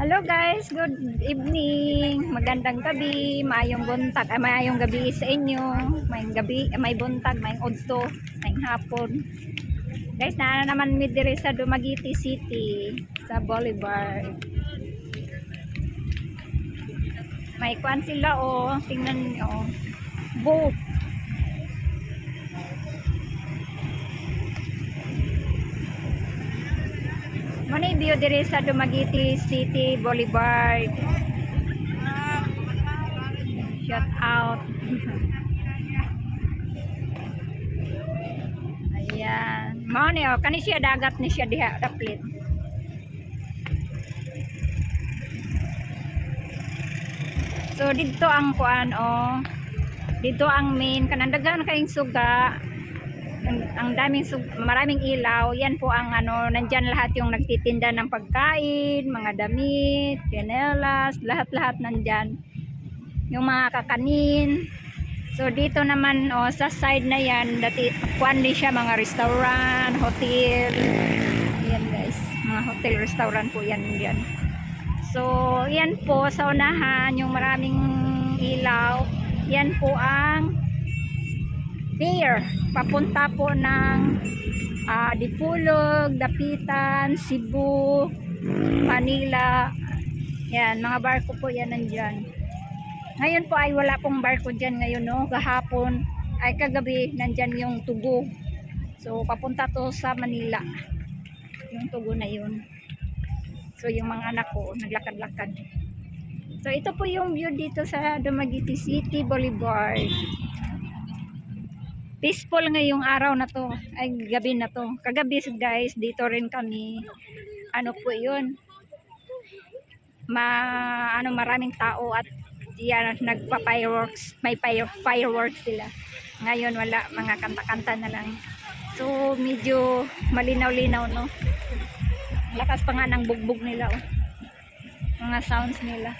Hello guys, good evening. Magandang gabi, maayong buntag, ay maayong gabi sa inyo. May gabi, may buntag, may udto, may hapon. Guys, na naman mi diri sa Dumaguete City sa Boulevard. May kwan sila oh, tingnan niyo. Oh. Book. Mani view diri sa Dumaguete City Boulevard. Shout out. Ayan. Mao ni oh, kani siya dagat ni siya diha daplit. So dito ang kuan oh. Dito ang main kanandagan kayong suga ang, daming maraming ilaw. Yan po ang ano nandyan lahat yung nagtitinda ng pagkain mga damit pinelas lahat-lahat nandyan. Yung mga kakanin. So dito naman oh, sa side na yan dati kuan din siya mga restaurant hotel. Yan guys. Mga hotel restaurant po yan yan. So yan po sa unahan yung maraming ilaw. Yan po ang pier papunta po ng ah, Dipulog, Dapitan, Cebu, Manila. Yan, mga barko po yan nandyan. Ngayon po ay wala pong barko dyan ngayon, no? Kahapon, ay kagabi, nandyan yung tugo. So, papunta to sa Manila. Yung tugo na yun. So, yung mga anak ko, naglakad-lakad. So, ito po yung view dito sa Dumaguete City Boulevard peaceful ngayong araw na to. Ay gabi na to. Kagabi guys dito rin kami. Ano po yun? Ma ano maraming tao at yan nagpa fireworks may fire, fireworks sila. Ngayon wala. Mga kanta-kanta na lang. So medyo malinaw-linaw no? Lakas pa nga ng bugbog nila oh. mga sounds nila.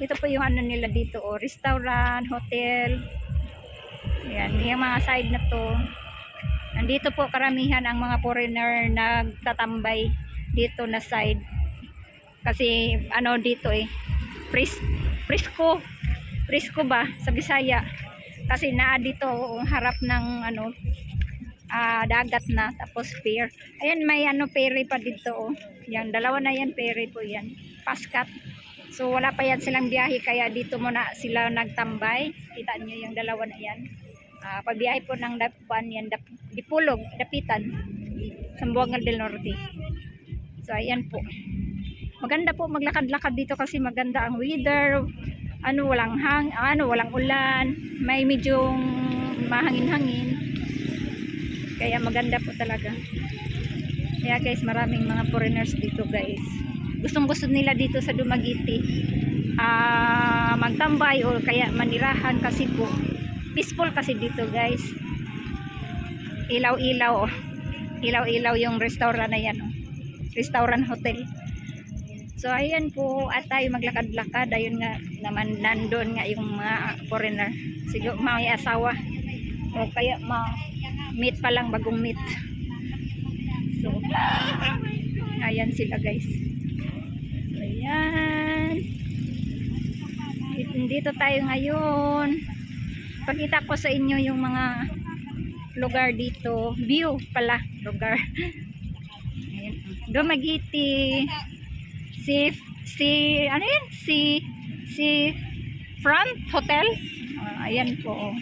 Ito po yung ano nila dito oh. Restaurant hotel Ayan, yung mga side na to. Nandito po karamihan ang mga foreigner nagtatambay dito na side. Kasi ano dito eh, pres, presko, presko ba sa Bisaya. Kasi naa dito ang harap ng ano, ah, dagat na tapos pier. Ayan may ano ferry pa dito oh. Yan, dalawa na yan ferry po yan. Paskat. So wala pa yan silang biyahe kaya dito muna sila nagtambay. Kita niyo yung dalawa na yan. Ah, pabiyahe po ng dapan yan, dap, Dipulog, Dapitan, Sambuanga del Norte. So ayan po. Maganda po maglakad-lakad dito kasi maganda ang weather. Ano walang hang, ano walang ulan, may medyo mahangin-hangin. Kaya maganda po talaga. Kaya guys, maraming mga foreigners dito guys. Gustong gusto nila dito sa Dumaguete. Ah, magtambay o kaya manirahan kasi po peaceful kasi dito guys. Ilaw-ilaw. Ilaw-ilaw yung restaurant na yan oh. restaurant hotel. So ayan po. At tayo maglakad-lakad. Ayun nga naman nandun nga yung mga foreigner. Siguro mga asawa. O kaya ma meet pa lang bagong meet. So ayan sila guys. Ayan. Dito tayo ngayon pakita ko sa inyo yung mga lugar dito. View pala lugar. Ayan. Dumaguete si si ano yun? Si si front hotel? Ah, ayan po oh.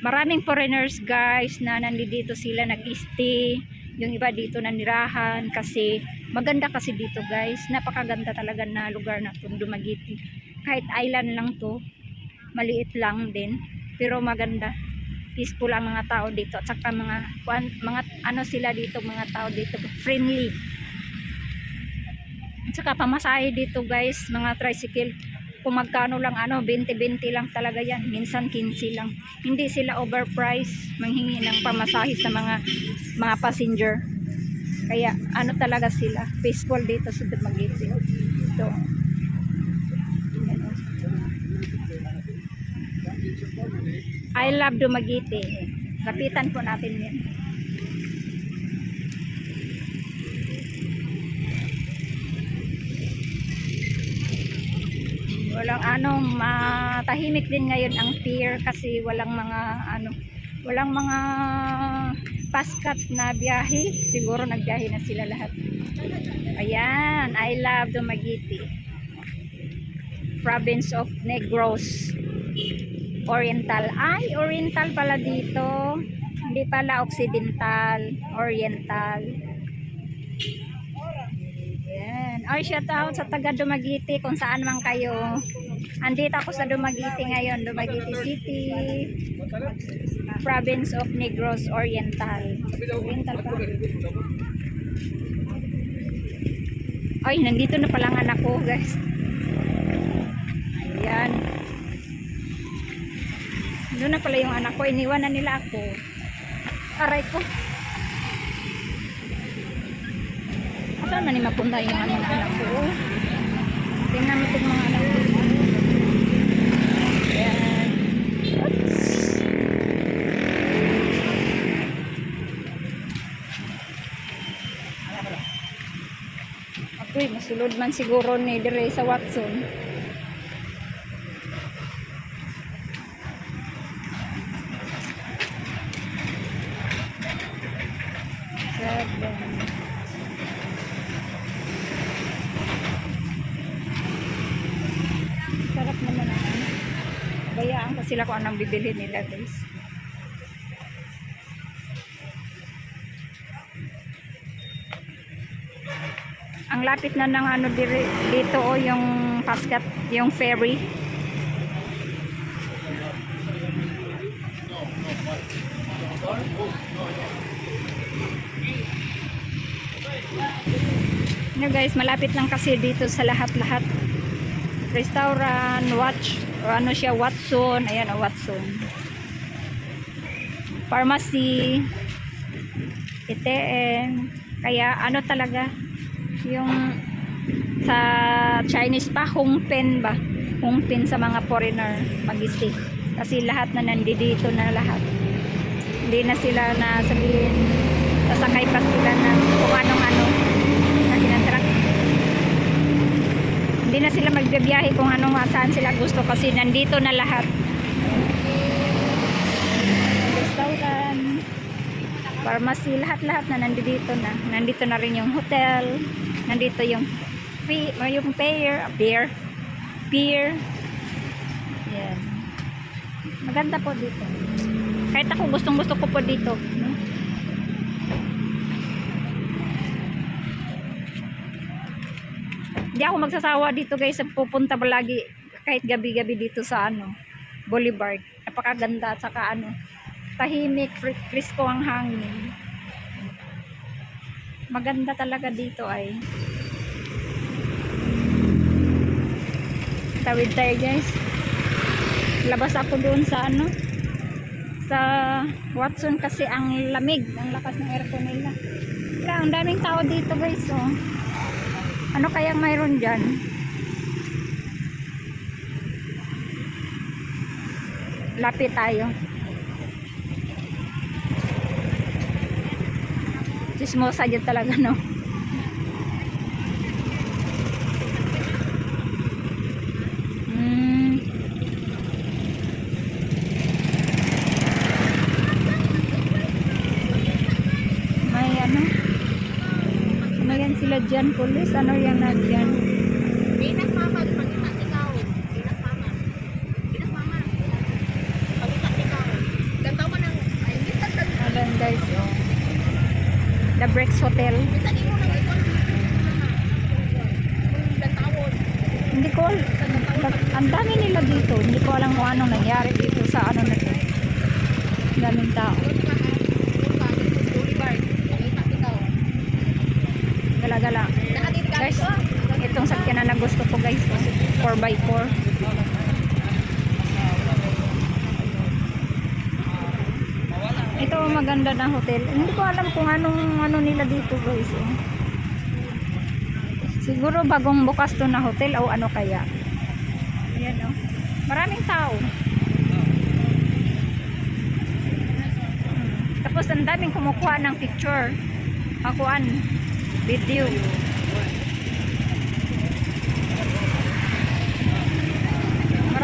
maraming foreigners guys na nandito sila nag-stay. Yung iba dito nanirahan kasi maganda kasi dito guys. Napakaganda talaga na lugar na itong Dumaguete kahit island lang to maliit lang din pero maganda. Peaceful ang mga tao dito at saka mga mga ano sila dito mga tao dito friendly. At saka pamasahe dito guys mga tricycle. Kung magkano lang ano 20-20 lang talaga yan minsan 15 lang. Hindi sila overprice manghingi ng pamasahe sa mga mga passenger. Kaya ano talaga sila peaceful dito sa Dumaguete. Ito I love Dumaguete. Lapitan po natin yun. Walang ano, matahimik din ngayon ang pier kasi walang mga ano, walang mga paskat na biyahe. Siguro nagbiyahe na sila lahat. Ayan, I love Dumaguete. Province of Negros. Oriental. Ay, Oriental pala dito. Hindi pala Occidental. Oriental. Yan. Ay, shout out sa taga Dumaguete kung saan man kayo. Andito ako sa Dumaguete ngayon. Dumaguete City. Province of Negros Oriental. Oriental pa. Ay, nandito na pala ang anak ko, guys. Ayan. Doon na pala yung anak ko. Iniwan na nila ako. Aray ko. Saan na ni mapunta yung ano, anak ko? Tingnan mo itong mga anak ko. Apoy, masulod man siguro ni dire sa Watson. Sarap naman ang ano. Bayaan ko sila kung anong bibili nila guys. Ang lapit na ng ano dito o yung paskat, yung ferry. Guys, malapit lang kasi dito sa lahat-lahat. Restaurant, watch, o ano siya, Watson. Ayan o, Watson. Pharmacy. ITM. Kaya ano talaga, yung sa Chinese pa, Hongpen ba? Hongpen sa mga foreigner mag-stay. Kasi lahat na nandito na lahat. Hindi na sila na sabihin, sasakay pa sila ng kung anong ano na kinatrak. Hindi na sila magbibiyahe kung anong saan sila gusto kasi nandito na lahat. Restaurant, pharmacy, lahat-lahat na nandito na. Nandito na rin yung hotel, nandito yung fee, yung pier, pier, pier. Yan. Maganda po dito. Kahit ako gustong gusto ko po dito. No? Hindi ako magsasawa dito guys. Pupunta pa lagi kahit gabi-gabi dito sa ano, Boulevard. Napakaganda at saka ano, tahimik, frisko ang hangin. Maganda talaga dito ay. Tawid tayo guys. Labas ako doon sa ano, sa Watson kasi ang lamig, ang lakas ng aircon nila. Kaya ang daming tao dito guys, oh. Ano kayang mayroon dyan? Lapit tayo. Chismosa dyan talaga, no? Hmm. May ano? Ano dyan, police? Ano yan na dyan? Pinas mama, pangita ikaw. Pinas mama. Pinas mama. Pangita ikaw. Gantaw ay guys, oh. The Breaks Hotel. minsan imo nang ikaw. Kung gantawon. Hindi ko, ang dami nila dito. Hindi ko alam kung anong nangyari dito sa ano na to. Ang Daming tao. Boulevard. Pangita ikaw. Gala-gala. Nakadiri ka Guys, dito. itong sakyanan na gusto ko guys. 4x4. Ito maganda na hotel. Hindi ko alam kung anong ano nila dito guys. Oh. Siguro bagong bukas to na hotel o ano kaya. Ayan oh. Maraming tao. Tapos ang daming kumukuha ng picture. Akuan. Video.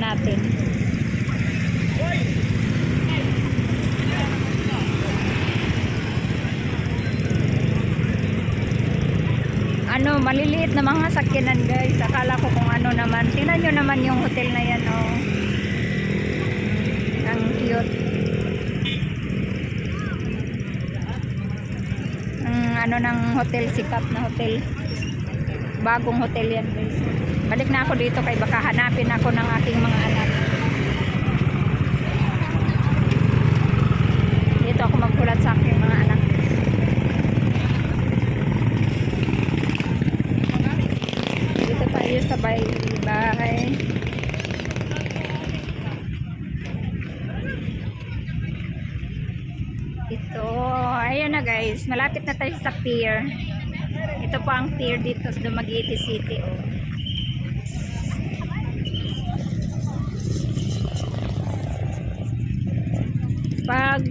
natin. Ano, maliliit na mga sakyanan guys. Akala ko kung ano naman. Tingnan nyo naman yung hotel na yan oh. Ang cute. Ang ano ng hotel, sikat na hotel. Bagong hotel yan guys. Balik na ako dito kay baka hanapin ako ng aking mga anak. Dito ako magkulat sa aking mga anak. Dito tayo sa bahay. Ito, ayan na guys, malapit na tayo sa pier. Ito po ang pier dito sa Dumaguete City. Oh. Pag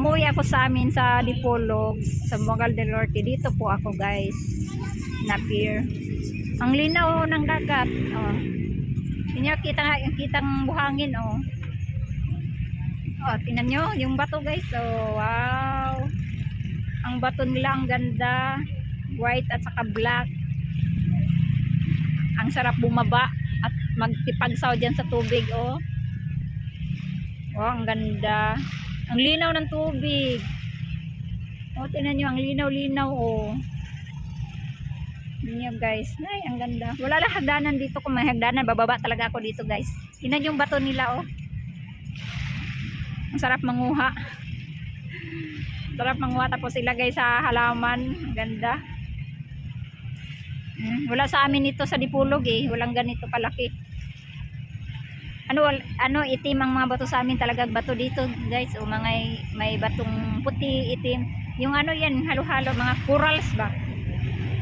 umuwi ako sa amin sa Dipolog, sa Mogal del Norte, dito po ako guys, na pier. Ang linaw ng dagat. Oh. Inyo kita nga, yung kitang buhangin oh. Oh, tingnan nyo, yung bato guys. Oh, wow. Ang bato nila ang ganda. White at saka black. Ang sarap bumaba at magtipagsaw dyan sa tubig, oh. Wow, ang ganda. Ang linaw ng tubig. Oh, tingnan nyo, ang linaw-linaw. Tingnan nyo, guys. Ay, ang ganda. Wala lang hagdanan dito. Kung may hagdanan, bababa talaga ako dito, guys. Tingnan yung bato nila, oh. Ang sarap manguha. Sarap manguha tapos ilagay sa halaman. Ang ganda. Hmm, Wala sa amin ito sa Dipulog eh. Walang ganito kalaki. Ano ano itim ang mga bato sa amin talaga bato dito guys. O mga may batong puti, itim. Yung ano yan, halo-halo mga corals ba?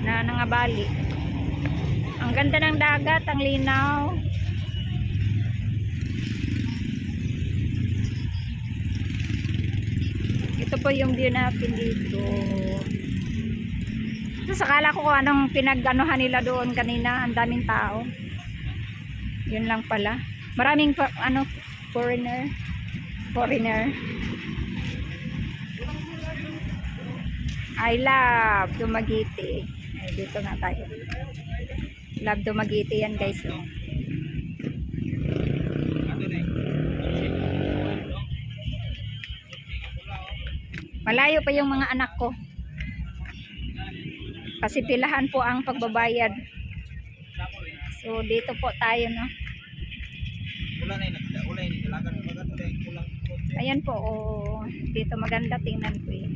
Na nangabali. Ang ganda ng dagat, ang linaw. Ito po yung view natin dito. Tapos akala ko anong pinag-anuhan nila doon kanina. Ang daming tao. Yun lang pala. Maraming pa, ano, foreigner. Foreigner. I love Dumaguete. Ay, dito na tayo. Love Dumaguete yan guys. Oh. Malayo pa yung mga anak ko. Kasi pilahan po ang pagbabayad. So dito po tayo no. Ayan po, oh, dito maganda tingnan ko yun.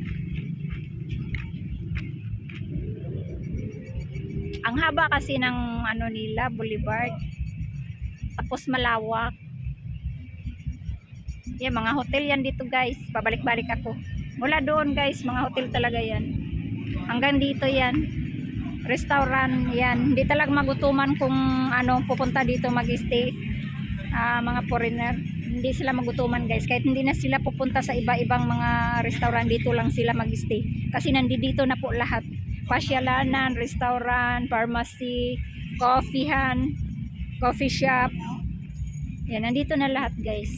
Ang haba kasi ng ano nila, boulevard. Tapos malawak. Yan, mga hotel yan dito guys. Pabalik-balik ako. Mula doon guys, mga hotel talaga yan. Hanggang dito yan. Restaurant yan. Hindi talaga magutuman kung ano pupunta dito mag-stay. Ah, mga foreigner. Hindi sila magutuman guys. Kahit hindi na sila pupunta sa iba-ibang mga restaurant, dito lang sila mag-stay. Kasi nandito na po lahat. Pasyalanan, restaurant, pharmacy, coffeehan, coffee shop. Yan, nandito na lahat guys.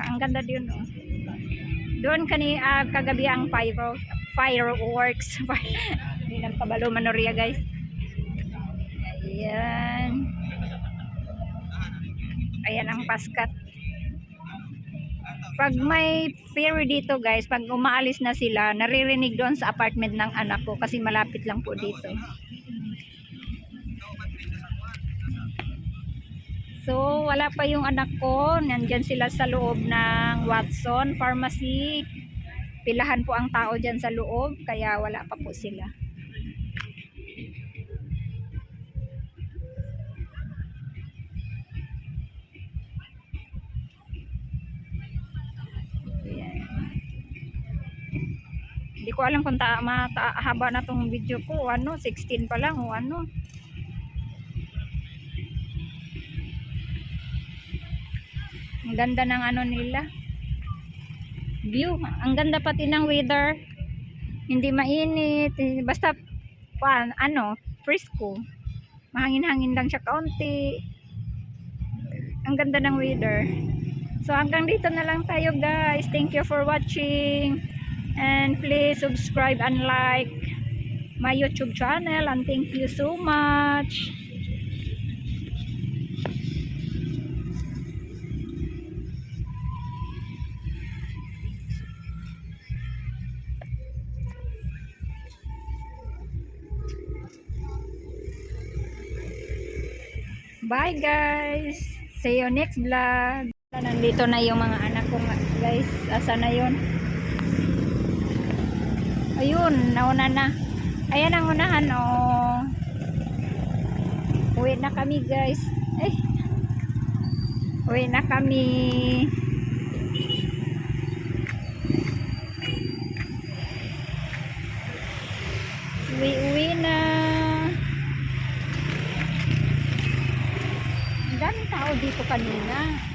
Ang ganda din oh. Doon kani ah, kagabi ang pyro fireworks. Hindi nang pabalo manoria guys. Ayan. Ayan ang paskat. Pag may ferry dito guys, pag umaalis na sila, naririnig doon sa apartment ng anak ko kasi malapit lang po dito. So, wala pa yung anak ko. Nandyan sila sa loob ng Watson Pharmacy. Pilahan po ang tao dyan sa loob, kaya wala pa po sila. Ko alam kung ta haba na tong video ko. Ano, 16 pa lang o ano. Ang ganda ng ano nila. View. Ang ganda pati ng weather. Hindi mainit. Basta pa, ano, fresco. Mahangin-hangin lang siya kaunti. Ang ganda ng weather. So hanggang dito na lang tayo guys. Thank you for watching. And please subscribe and like my YouTube channel. And thank you so much. Bye guys. See you next vlog. Nandito na yung mga anak ko guys. Asa na yun? Ayun, nauna na. Ayan ang unahan, oh. Uwi na kami, guys. Eh. Uwi na kami. Uwi-uwi na. Ang daming tao dito kanina.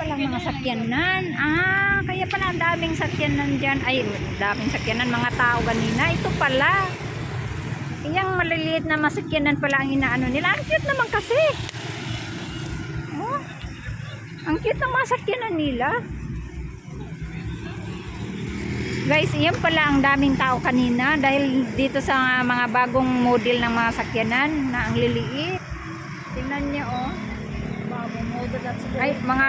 Pala mga sakyanan. Ah, kaya pala ang daming sakyanan dyan. Ay, daming sakyanan, mga tao kanina. Ito pala. Yung maliliit na masakyanan pala ang inaano nila. Ang cute naman kasi. Oh, ang cute ng mga sakyanan nila. Guys, iyan pala ang daming tao kanina dahil dito sa mga bagong model ng mga sakyanan na ang liliit. Tingnan niyo oh. Ay, mga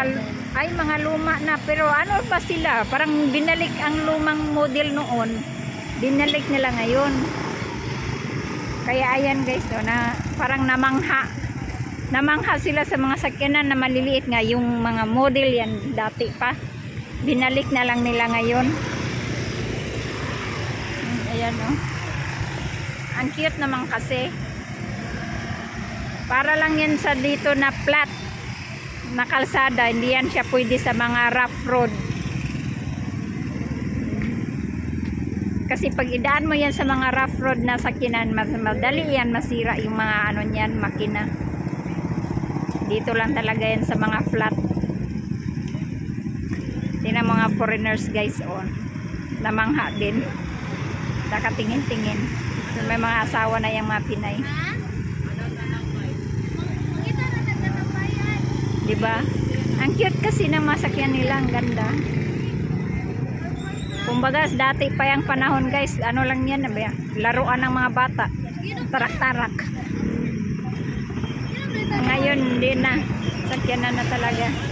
ay mga luma na pero ano ba sila? Parang binalik ang lumang model noon. Binalik nila ngayon. Kaya ayan guys, oh, na parang namangha. Namangha sila sa mga sakyanan na maliliit nga yung mga model yan dati pa. Binalik na lang nila ngayon. Ayan oh. Ang cute naman kasi. Para lang yan sa dito na flat na kalsada, hindi yan siya pwede sa mga rough road. Kasi pag idaan mo yan sa mga rough road na sakyanan, mas madali yan masira yung mga ano niyan, makina. Dito lang talaga yan sa mga flat. Tingnan mga foreigners guys, oh. Namangha din. Nakatingin-tingin. May mga asawa na yung mga Pinay. Ha? Kita na nagtatabayan. Di ba? Ang cute kasi ng masakyan nila, ang ganda. Kumbaga, dati pa yung panahon guys, ano lang yan, ba? laruan ng mga bata. Tarak-tarak. Ngayon, hindi na. Sakyan na na talaga.